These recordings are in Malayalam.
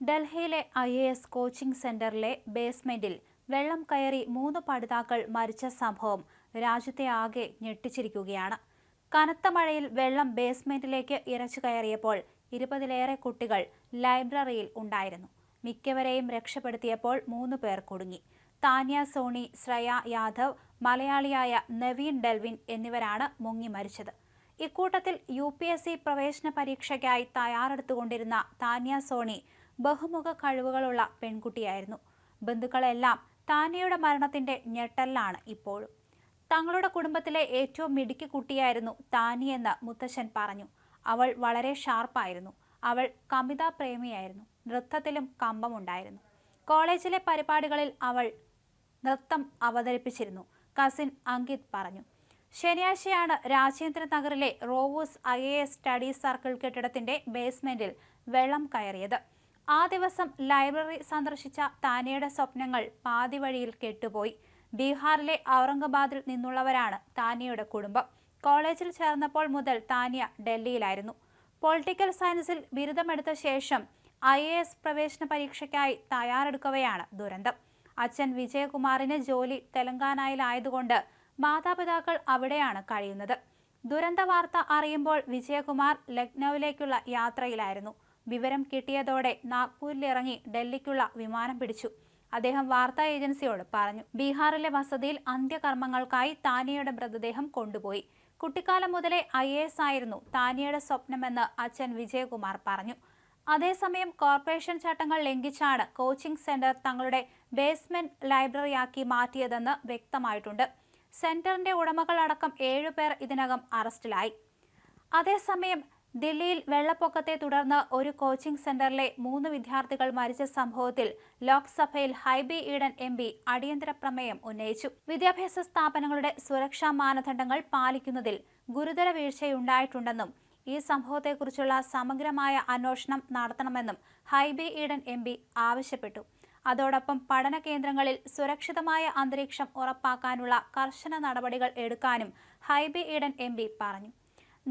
ഡൽഹിയിലെ ഐ എ എസ് കോച്ചിംഗ് സെന്ററിലെ ബേസ്മെന്റിൽ വെള്ളം കയറി മൂന്ന് പഠിതാക്കൾ മരിച്ച സംഭവം രാജ്യത്തെ ആകെ ഞെട്ടിച്ചിരിക്കുകയാണ്. കനത്ത മഴയിൽ വെള്ളം ബേസ്മെന്റിലേക്ക് ഇരച്ചു കയറിയപ്പോൾ ഇരുപതിലേറെ കുട്ടികൾ ലൈബ്രറിയിൽ ഉണ്ടായിരുന്നു. മിക്കവരെയും രക്ഷപ്പെടുത്തിയപ്പോൾ മൂന്ന് പേർ കുടുങ്ങി. താനിയ സോണി ശ്രേയ യാദവ് മലയാളിയായ നവീൻ ഡെൽവിൻ എന്നിവരാണ് മുങ്ങി മരിച്ചത്. ഇക്കൂട്ടത്തിൽ യു പി എസ് സി പ്രവേശന പരീക്ഷയ്ക്കായി തയ്യാറെടുത്തുകൊണ്ടിരുന്ന താന്യ സോണി ബഹുമുഖ കഴിവുകളുള്ള പെൺകുട്ടിയായിരുന്നു. ബന്ധുക്കളെല്ലാം താനിയുടെ മരണത്തിന്റെ ഞെട്ടലിലാണ് ഇപ്പോഴും. തങ്ങളുടെ കുടുംബത്തിലെ ഏറ്റവും മിടുക്കി കുട്ടിയായിരുന്നു താനിയെന്ന് മുത്തശ്ശൻ പറഞ്ഞു. അവൾ വളരെ ഷാർപ്പായിരുന്നു. അവൾ കവിതാ പ്രേമിയായിരുന്നു. നൃത്തത്തിലും കമ്പമുണ്ടായിരുന്നു. കോളേജിലെ പരിപാടികളിൽ അവൾ നൃത്തം അവതരിപ്പിച്ചിരുന്നു. കസിൻ അങ്കിത് പറഞ്ഞു. ശനിയാഴ്ചയാണ് രാജേന്ദ്ര നഗറിലെ Rau's I A S study circle കെട്ടിടത്തിന്റെ ബേസ്മെന്റിൽ വെള്ളം കയറിയത്. ആ ദിവസം ലൈബ്രറി സന്ദർശിച്ച താനയുടെ സ്വപ്നങ്ങൾ പാതിവഴിയിൽ കെട്ടുപോയി. ബീഹാറിലെ ഔറംഗബാദിൽ നിന്നുള്ളവരാണ് താനിയുടെ കുടുംബം. കോളേജിൽ ചേർന്നപ്പോൾ മുതൽ താനിയ ഡൽഹിയിലായിരുന്നു. പൊളിറ്റിക്കൽ സയൻസിൽ ബിരുദമെടുത്ത ശേഷം ഐ എ എസ് പ്രവേശന പരീക്ഷയ്ക്കായി തയ്യാറെടുക്കവെയാണ് ദുരന്തം. അച്ഛൻ വിജയകുമാറിന് ജോലി തെലങ്കാനയിലായതുകൊണ്ട് മാതാപിതാക്കൾ അവിടെയാണ് കഴിയുന്നത്. ദുരന്ത വാർത്ത അറിയുമ്പോൾ വിജയകുമാർ ലക്നൌവിലേക്കുള്ള യാത്രയിലായിരുന്നു. വിവരം കിട്ടിയതോടെ നാഗ്പൂരിലിറങ്ങി ഡൽഹിക്കുള്ള വിമാനം പിടിച്ചു. അദ്ദേഹം വാർത്താ ഏജൻസിയോട് പറഞ്ഞു ബീഹാറിലെ വസതിയിൽ അന്ത്യകർമ്മങ്ങൾക്കായി താനിയയുടെ മൃതദേഹം കൊണ്ടുപോയി. കുട്ടിക്കാലം മുതലേ ഐ എ എസ് ആയിരുന്നു താനിയയുടെ സ്വപ്നമെന്ന് അച്ഛൻ വിജയകുമാർ പറഞ്ഞു. അതേസമയം കോർപ്പറേഷൻ ചട്ടങ്ങൾ ലംഘിച്ചാണ് കോച്ചിംഗ് സെന്റർ തങ്ങളുടെ ബേസ്മെന്റ് ലൈബ്രറിയാക്കി മാറ്റിയതെന്ന് വ്യക്തമായിട്ടുണ്ട്. സെന്ററിന്റെ ഉടമകളടക്കം ഏഴുപേർ ഇതിനകം അറസ്റ്റിലായി. അതേസമയം ദില്ലിയിൽ വെള്ളപ്പൊക്കത്തെ തുടർന്ന് ഒരു കോച്ചിംഗ് സെന്ററിലെ മൂന്ന് വിദ്യാർത്ഥികൾ മരിച്ച സംഭവത്തിൽ ലോക്സഭയിൽ ഹൈബി ഈഡൻ എം പി അടിയന്തര പ്രമേയം ഉന്നയിച്ചു. വിദ്യാഭ്യാസ സ്ഥാപനങ്ങളുടെ സുരക്ഷാ മാനദണ്ഡങ്ങൾ പാലിക്കുന്നതിൽ ഗുരുതര വീഴ്ചയുണ്ടായിട്ടുണ്ടെന്നും ഈ സംഭവത്തെക്കുറിച്ചുള്ള സമഗ്രമായ അന്വേഷണം നടത്തണമെന്നും ഹൈബി ഈഡൻ എം ആവശ്യപ്പെട്ടു. അതോടൊപ്പം പഠന കേന്ദ്രങ്ങളിൽ സുരക്ഷിതമായ അന്തരീക്ഷം ഉറപ്പാക്കാനുള്ള കർശന നടപടികൾ എടുക്കാനും ഹൈബി ഈഡൻ എം പറഞ്ഞു.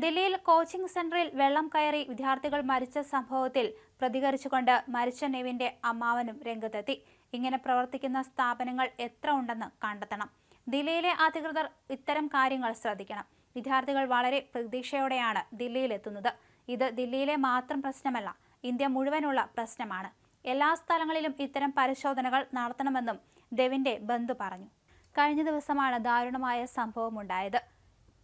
ദില്ലിയിൽ കോച്ചിംഗ് സെന്ററിൽ വെള്ളം കയറി വിദ്യാർത്ഥികൾ മരിച്ച സംഭവത്തിൽ പ്രതികരിച്ചുകൊണ്ട് മരിച്ച നെവിന്റെ അമ്മാവനും രംഗത്തെത്തി. ഇങ്ങനെ പ്രവർത്തിക്കുന്ന സ്ഥാപനങ്ങൾ എത്ര ഉണ്ടെന്ന് കണ്ടെത്തണം. ദില്ലിയിലെ അധികൃതർ ഇത്തരം കാര്യങ്ങൾ ശ്രദ്ധിക്കണം. വിദ്യാർത്ഥികൾ വളരെ പ്രതീക്ഷയോടെയാണ് ദില്ലിയിലെത്തുന്നത്. ഇത് ദില്ലിയിലെ മാത്രം പ്രശ്നമല്ല ഇന്ത്യ മുഴുവനുള്ള പ്രശ്നമാണ്. എല്ലാ സ്ഥലങ്ങളിലും ഇത്തരം പരിശോധനകൾ നടത്തണമെന്നും ദേവിന്റെ ബന്ധു പറഞ്ഞു. കഴിഞ്ഞ ദിവസമാണ് ദാരുണമായ സംഭവം ഉണ്ടായത്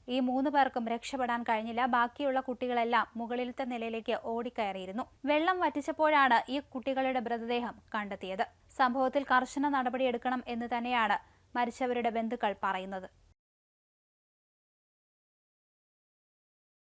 ഈ മൂന്ന് പേർക്കും രക്ഷപ്പെടാൻ കഴിഞ്ഞില്ല. ബാക്കിയുള്ള കുട്ടികളെല്ലാം മുകളിലത്തെ നിലയിലേക്ക് ഓടിക്കയറിയിരുന്നു. വെള്ളം വറ്റിച്ചപ്പോഴാണ് ഈ കുട്ടികളുടെ മൃതദേഹം കണ്ടെത്തിയത്. സംഭവത്തിൽ കർശന നടപടിയെടുക്കണം എന്ന് തന്നെയാണ് മരിച്ചവരുടെ ബന്ധുക്കൾ പറയുന്നത്.